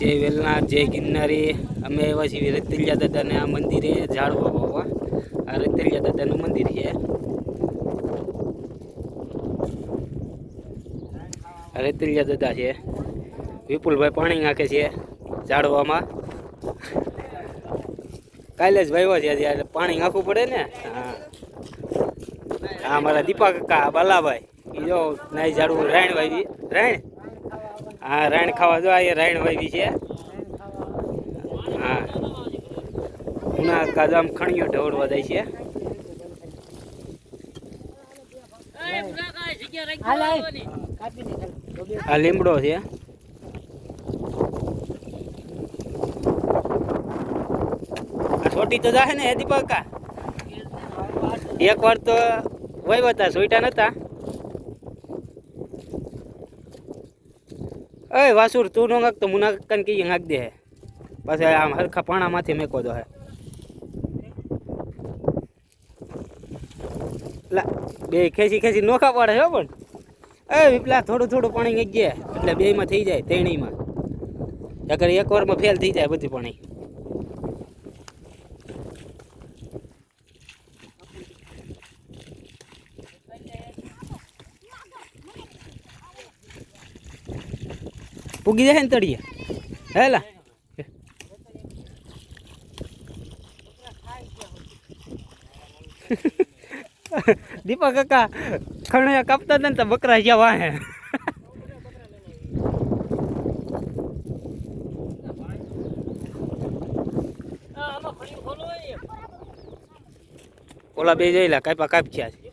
જય વેલનાથ જય ગિરનારી. અમે આવ્યા છીએ રતિલિયા દાદાને આ મંદિરે ઝાડવા વાવવા. આ રતિલિયા દાદાનું મંદિર છે. રતિલિયા દાદા છે. વિપુલભાઈ પાણી નાખે છે ઝાડવામાં કાલે જ ભાઈઓ છે ત્યારે પાણી નાખવું પડે ને? હા. મારા દીપા કાકા, બાલાભાઈ. જો નાઈ ઝાડવું રાણ વાવી રાયણ? હા રાયણ ખાવા જો અહીંયા રાયણ વાવી છે. હા. ઉના કાજામ ખણીઓ ઢવડવા જાય છે. આ લીમડો છે. આ છોટી તો જાહે ને હે દીપા કાકા એક વાર તો વહીવતા હતા સોઈટા નતા. અય, વાસુર, તું નો તો મુના કન કી નાખ દે હે. પાછા આમ હરખા પાણામાંથી મેકો દો હે. લા, બે ખેંચી ખેંચી નોખા પડે હો પણ. એ વિપલા, થોડું થોડું પાણી નાખી ગયા. એટલે બેમાં થઈ જાય, તેણીમાં. એક વારમાં ફેલ થઈ જાય બધું પાણી. પૂગી જાય ને તળીએ. હેલા. દીપા કાકા ખણિયા કાપતા હતા ને તો બકરા જ્યાં વાહે. ઓલા બે જઈલા કાપ્યા કાપ છે.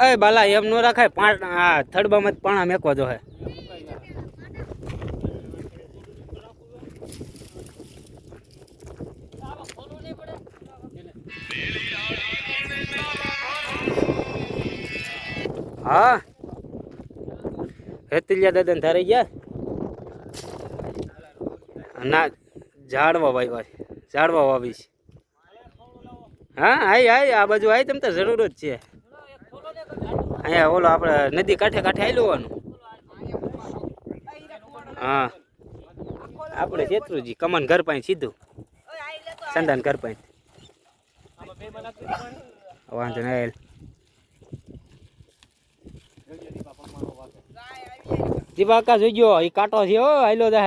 અય બાલા, એમ નો રાખાય, પાંચ આ થડબામાં જ પાણા મેકવા જો હે. હા. હેતિલિયા દાદા ધારે ગયા? ના, ઝાડવા વાવ્યા છે. ઝાડવા વાવી છે હા આય આઈ આ બાજુ આવી તમ તો જરૂર જ છે. અહીંયા ઓલો આપણે નદી કાંઠે કાંઠે આવી લેવાનું હા. આપણે શેત્રુજી કમન ઘર પાસે સીધું. સંદાન ઘર પાસે. વાંધો નહીં દીપા કા જોઈ ગયો એ કાંટો છે ઓ આયલો દે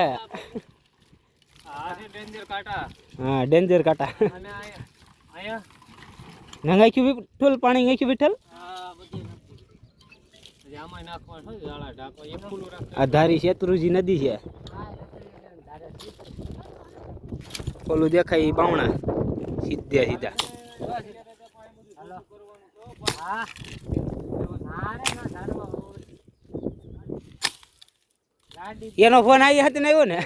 હા. ડેન્જર કાંટા. નાખ્યું વિઠ્ઠલ પાણી નાખ્યું વિઠ્ઠલ આ ધારી શેત્રુજી નદી છે. ઓલું દેખાય એ બાવણા. સીધે સીધા. એનો ફોન આવી હતો ને આવ્યો ને?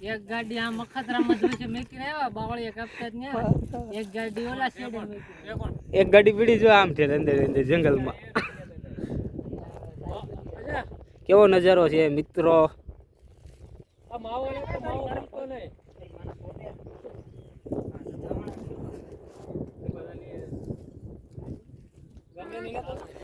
એક ગાડી આ મખતરામાં જોઈ છે મેકીને આવ્યા બાવળીએ કાપતા જ ને એક ગાડી ઓલા સાઈડે એક ગાડી પીડી જો આમ છે અંદર અંદર જંગલમાં. કેવો નજારો છે મિત્રો? ગમે નહીં